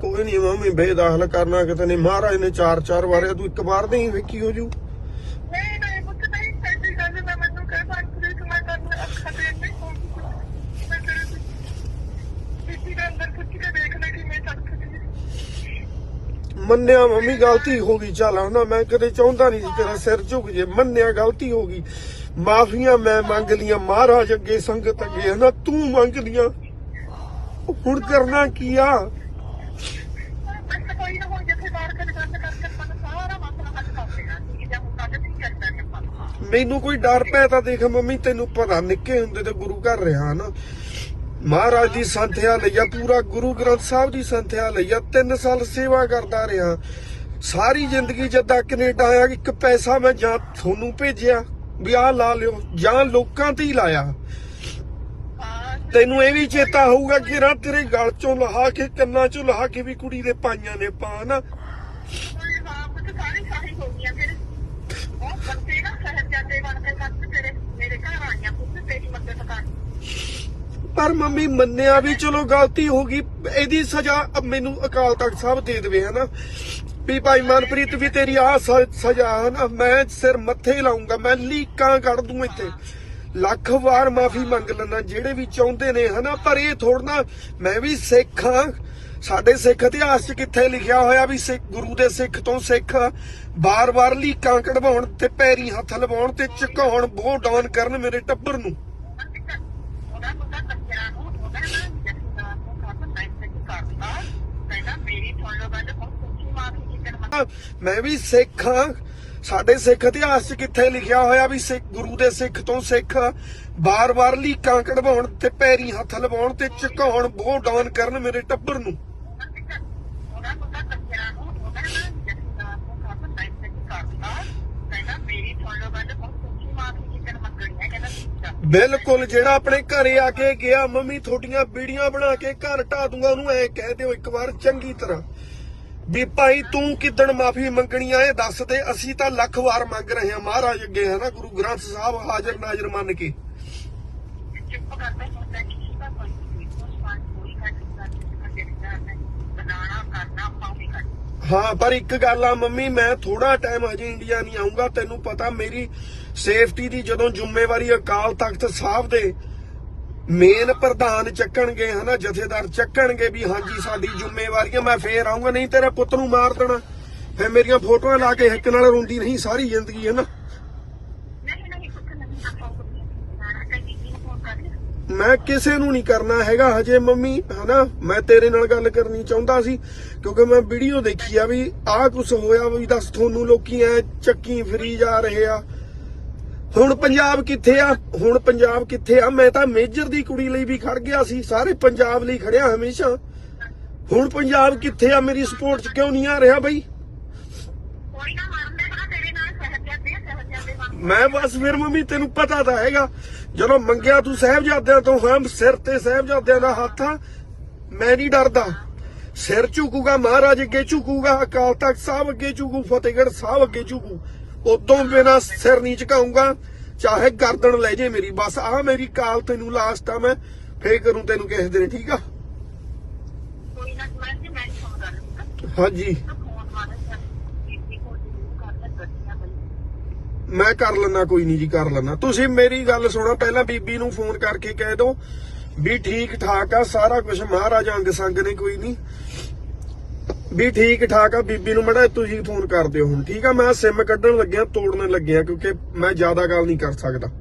ਕੋਈ ਨਹੀਂ ਮੰਮੀ ਬੇਦਾਖਲ ਕਰਨਾ ਕਿਤੇ ਨਹੀਂ ਮਹਾਰਾਜ ਨੇ ਚਾਰ ਚਾਰ ਵਾਰਿਆ ਤੂੰ ਇੱਕ ਵਾਰ ਨਹੀਂ ਵੇਖੀ ਹੋ ਜੂ ਨਹੀਂ ਨਹੀਂ ਪੁੱਤ ਨਹੀਂ ਸੱਚੀ ਗੱਲ ਮੈਂ ਮੈਨੂੰ ਕਹਿ ਸਕਦੀ ਕਿ ਮੈਂ ਤੈਨੂੰ ਅੱਖਾਂ ਤੇ ਨਹੀਂ ਹੋਊਗੀ ਮੈਂ ਤੇਰੇ ਕਿਸੀ ਦੇ ਅੰਦਰ ਕੁਝ ਕੇ ਦੇਖ ਲੈ ਕਿ ਮੈਂ ਸਕਦੀ ਮੰਨਿਆ ਮੰਮੀ ਗਲਤੀ ਹੋ ਗਈ ਚੱਲ ਹਨਾ ਮੈਂ ਕਦੇ ਚਾਹੁੰਦਾ ਨਹੀਂ ਸੀ ਤੇਰਾ ਸਿਰ ਝੁਕ ਜੇ। ਮੰਨਿਆ ਗਲਤੀ ਹੋ ਗਈ। ਮਾਫੀਆਂ ਮੈਂ ਮੰਗ ਲੀਆਂ ਮਹਾਰਾਜ ਅੱਗੇ ਸੰਗਤ ਅੱਗੇ। ਹਨਾ ਤੂੰ ਮੰਗ ਲੀਆਂ। ਹੁਣ ਕਰਨਾ ਕੀ ਆ ਬਸ ਕੋਈ ਨਾ ਹੋ ਜਿੱਥੇ ਬਾਹਰ ਕੇ ਗੱਲ ਕਰਕੇ ਆਪਾਂ ਨੂੰ ਸਾਰਾ ਮਸਲਾ ਹੱਲ ਕਰ ਦੇਣਾ ਕਿ ਜੇ ਹੁਣ ਕੱਢ ਨਹੀਂ ਕਰਦਾ ਕਿ ਆਪਾਂ ਨੂੰ। ਮੈਨੂੰ ਕੋਈ ਡਰ ਪਿਆ ਤਾਂ ਦੇਖ ਮੰਮੀ, ਤੈਨੂੰ ਪਤਾ, ਨਿੱਕੇ ਹੁੰਦੇ ਤੇ ਗੁਰੂ ਘਰ ਰਿਹਾ ਨਾ। ਮਹਾਰਾਜ ਦੀ ਸੰਥਿਆ ਲਈਆ ਪੂਰਾ ਗੁਰੂ ਗ੍ਰੰਥ ਸਾਹਿਬ ਦੀ ਸੰਥਿਆ ਲਈਆ 3 ਸਾਲ ਸੇਵਾ ਕਰਦਾ ਰਿਹਾ। ਸਾਰੀ ਜ਼ਿੰਦਗੀ ਜਦਾਂ ਕੈਨੇਡਾ ਆਇਆ, ਇੱਕ ਪੈਸਾ ਮੈਂ ਜਾਂ ਤੁਹਾਨੂੰ ਭੇਜਿਆ, ਵੀ ਆਹ ਲਾ ਲਿਓ, ਜਾਂ ਲੋਕਾਂ ਤੇ ਹੀ ਲਾਇਆ। ਤੈਨੂੰ ਇਹ ਵੀ ਚੇਤਾ ਹੋਊਗਾ ਕਿ ਰਾ ਤੇਰੇ ਗਲ ਚੋਂ ਲਹਾ ਕੇ, ਕੰਨਾਂ ਚੋਂ ਲਹਾ ਕੇ ਵੀ ਕੁੜੀ ਦੇ ਪਾਈਆਂ ਨੇ ਪਾ, ਨਾ। ਕੋਈ ਹਾਂ ਹੋ ਗਈਆਂ ਫਿਰ ਉਹ ਬੰਦੇ ਨਾ ਸਹਿਜਾਦੇ ਬਣ ਕੇ ਸੱਤ ਤੇਰੇ, ਮੇਰੇ ਘਰ ਆਈਆਂ ਪੁੱਤ, ਤੇਰੀ ਮਦਦ ਕਰ ਪਰ ਮੰਮੀ ਮੰਨਿਆ ਵੀ ਚਲੋ ਗਲਤੀ ਹੋ ਗਈ, ਇਹਦੀ ਸਜ਼ਾ ਮੈਨੂੰ ਅਕਾਲ ਤਖਤ ਸਾਹਿਬ ਦੇ ਦੇਵੇ, ਹਨਾ? ਵੀ ਭਾਈ ਮਨਪ੍ਰੀਤ ਵੀ ਤੇਰੀ ਆ ਸਜ਼ਾ, ਹਨਾ? ਮੈਂ ਸਿਰ ਮੱਥੇ ਲਾਉਂਗਾ, ਮੈਂ ਲੀਕਾਂ ਕੱਢ ਦੂੰ ਇੱਥੇ। ਲੱਖ ਵਾਰ ਮਾਫੀ ਮੰਗ ਲੈਣਾ ਜਿਹੜੇ ਵੀ ਚਾਹੁੰਦੇ ਨੇ ਹਨਾ, ਪਰ ਇਹ ਥੋੜਨਾ ਮੈਂ ਵੀ ਸਿੱਖ ਹਾਂ। ਸਾਡੇ ਸਿੱਖ ਇਤਿਹਾਸ 'ਚ ਕਿੱਥੇ ਲਿਖਿਆ ਹੋਇਆ ਵੀ ਸਿੱਖ, ਗੁਰੂ ਦੇ ਸਿੱਖ ਤੋਂ ਸਿੱਖ ਬਾਰ-ਬਾਰ ਲੀਕਾਂ ਕਢਵਾਉਣ ਤੇ ਪੈਰੀ ਹੱਥ ਲਵਾਉਣ ਤੇ ਝੁਕਾਉਣ ਬੋਹ ਡਾਊਨ ਕਰਨ ਮੇਰੇ ਟੱਬਰ ਨੂੰ। ਮੈਂ ਵੀ ਸਿੱਖ ਹਾਂ। ਸਾਡੇ ਸਿੱਖ ਇਤਿਹਾਸ 'ਚ ਕਿੱਥੇ ਲਿਖਿਆ ਹੋਇਆ ਵੀ ਸਿੱਖ, ਗੁਰੂ ਦੇ ਸਿੱਖ ਤੋਂ ਸਿੱਖ ਬਾਰ-ਬਾਰ ਲੀਕਾਂ ਕਢਵਾਉਣ ਤੇ ਪੈਰੀ ਹੱਥ ਲਵਾਉਣ ਤੇ ਝੁਕਾਉਣ, ਬੋਹ ਡਾਊਨ ਕਰਨ ਮੇਰੇ ਟੱਬਰ ਨੂੰ। ਬਿਲਕੁਲ, ਜਿਹੜਾ ਆਪਣੇ ਘਰੇ ਆ ਕੇ ਗਿਆ, ਮੰਮੀ ਤੁਹਾਡੀਆਂ ਬੀੜੀਆਂ ਬਣਾ ਕੇ ਘਰ ਢਾ ਦੂੰਗਾ, ਉਹਨੂੰ ਐ ਕਹਿ ਦਿਓ ਇੱਕ ਵਾਰ ਚੰਗੀ ਤਰ੍ਹਾਂ। ਵੀ ਭਾਈ ਤੂੰ ਕਿਦਣ ਮਾਫੀ ਮੰਗਣੀ ਆ, ਇਹ ਦੱਸ ਦੇ ਅਸੀਂ ਤਾਂ ਲੱਖ ਵਾਰ ਮੰਗ ਰਹੇ ਹਾਂ, ਮਹਾਰਾਜ ਅੱਗੇ ਹੈ ਨਾ, ਗੁਰੂ ਗ੍ਰੰਥ ਸਾਹਿਬ ਹਾਜ਼ਰ ਨਾਜ਼ਰ ਮੰਨ ਕੇ। ਹਾਂ, ਪਰ ਇੱਕ ਗੱਲ ਆ ਮੰਮੀ, ਮੈਂ ਥੋੜਾ ਟਾਈਮ ਹਜੇ ਇੰਡੀਆ ਨਹੀਂ ਆਉਂਗਾ ਤੈਨੂੰ ਪਤਾ ਮੇਰੀ ਸੇਫਟੀ ਦੀ ਜਦੋਂ ਜ਼ਿੰਮੇਵਾਰੀ ਅਕਾਲ ਤਖਤ ਸਾਹਿਬ ਦੇ ਮੇਨ ਪ੍ਰਧਾਨ ਚੱਕਣਗੇ, ਹਨਾ? ਜਥੇਦਾਰ ਚੱਕਣਗੇ ਵੀ ਹਾਂਜੀ, ਸਾਡੀ ਜ਼ਿੰਮੇਵਾਰੀ ਮੈਂ ਫੇਰ ਆਉਂਗਾ ਨਹੀਂ ਤੇਰੇ ਪੁੱਤ ਨੂੰ ਮਾਰ ਦੇਣਾ। ਫੇ ਮੇਰੀਆਂ ਫੋਟੋਆਂ ਲਾ ਕੇ ਹਿੱਕ ਨਾਲ ਰੋਂਦੀ ਨਹੀਂ ਸਾਰੀ ਜ਼ਿੰਦਗੀ ਹੈ ਨਾ ਮੈਂ ਕਿਸੇ ਨੂੰ ਨਹੀਂ ਕਰਨਾ ਹੈਗਾ, ਹਜੇ ਮੰਮੀ, ਹਨਾ? ਮੈਂ ਤੇਰੇ ਨਾਲ ਗੱਲ ਕਰਨੀ ਚਾਹੁੰਦਾ ਸੀ, ਕਿਉਂਕਿ ਮੈਂ ਵੀਡੀਓ ਦੇਖੀ ਆ ਵੀ ਆਹ ਕੁਝ ਹੋਇਆ, ਵੀ ਦੱਸ, ਤੁਹਾਨੂੰ ਲੋਕੀ ਐ ਚੱਕੀ ਫਰੀ ਜਾ ਰਹੇ ਆ। ਹੁਣ ਪੰਜਾਬ ਕਿੱਥੇ ਆ? ਹੁਣ ਪੰਜਾਬ ਕਿੱਥੇ ਆ? ਮੈਂ ਤਾਂ ਮੇਜਰ ਦੀ ਕੁੜੀ ਲਈ ਵੀ ਖੜ ਗਿਆ ਸੀ। ਸਾਰੇ ਪੰਜਾਬ ਲਈ ਖੜਿਆ ਹਮੇਸ਼ਾ। ਹੁਣ ਪੰਜਾਬ ਕਿੱਥੇ ਆ? ਮੇਰੀ ਸਪੋਰਟ ਚ ਕਿਉਂ ਨਹੀਂ ਆ ਰਿਹਾ ਬਈ? ਮੈਂ ਬਸ ਫਿਰ ਮੰਮੀ ਤੈਨੂੰ ਪਤਾ ਤਾਂ ਹੈਗਾ ਜਦੋਂ ਮੰਗਿਆ ਤੂੰ ਸਾਹਿਬਜ਼ਾਦਿਆਂ ਤੋਂ ਹਾਂ ਸਿਰ ਤੇ ਸਾਹਿਬਜ਼ਾਦਿਆਂ ਦਾ ਹੱਥ ਆ ਮੈਂ ਨਹੀਂ ਡਰਦਾ। ਸਿਰ ਝੁਕੂਗਾ ਮਹਾਰਾਜ ਅੱਗੇ ਝੁਕੂਗਾ ਅਕਾਲ ਤਖਤ ਸਾਹਿਬ ਅੱਗੇ ਝੁਕੂ ਫਤਿਹਗੜ੍ਹ ਸਾਹਿਬ ਅੱਗੇ ਝੁਕੂ। ਉਦੋਂ ਬਿਨਾ ਸਿਰ ਨਹੀਂ ਝੁਕਾਊਂਗਾ ਚਾਹੇ ਗਰਦਨ ਲੈ ਜੇ ਮੇਰੀ ਬਸ ਆ ਮੇਰੀ ਕਾਲ ਤੈਨੂੰ ਲਾਸਟ ਆ ਮੈਂ ਫੇਰ ਕਰੂੰ ਤੈਨੂੰ ਕਿਸੇ ਦਿਨ ਠੀਕ ਆ? ਹਾਂਜੀ। ਮੈਂ ਕਰ ਲੈਣਾ ਕੋਈ ਨਹੀਂ ਜੀ ਕਰ ਲੈਣਾ ਤੁਸੀਂ ਮੇਰੀ ਗੱਲ ਸੁਣੋ ਪਹਿਲਾਂ ਬੀਬੀ ਨੂੰ ਫੋਨ ਕਰਕੇ ਕਹਿ ਦਿਓ ਵੀ ਠੀਕ ਠਾਕ ਆ ਸਾਰਾ ਕੁਝ ਮਹਾਰਾਜ ਅੰਗ ਸੰਗ ਨੇ ਕੋਈ ਨਹੀਂ। ਵੀ ਠੀਕ ਠਾਕ ਆ, ਬੀਬੀ ਨੂੰ ਮੜਾ ਤੁਸੀਂ ਫੋਨ ਕਰ ਦਿਓ ਹੁਣ, ਠੀਕ ਆ? ਮੈਂ ਸਿਮ ਕੱਢਣ ਲੱਗਿਆ, ਤੋੜਨ ਲੱਗਿਆ, ਕਿਉਂਕਿ ਮੈਂ ਜ਼ਿਆਦਾ ਗੱਲ ਨਹੀਂ ਕਰ ਸਕਦਾ।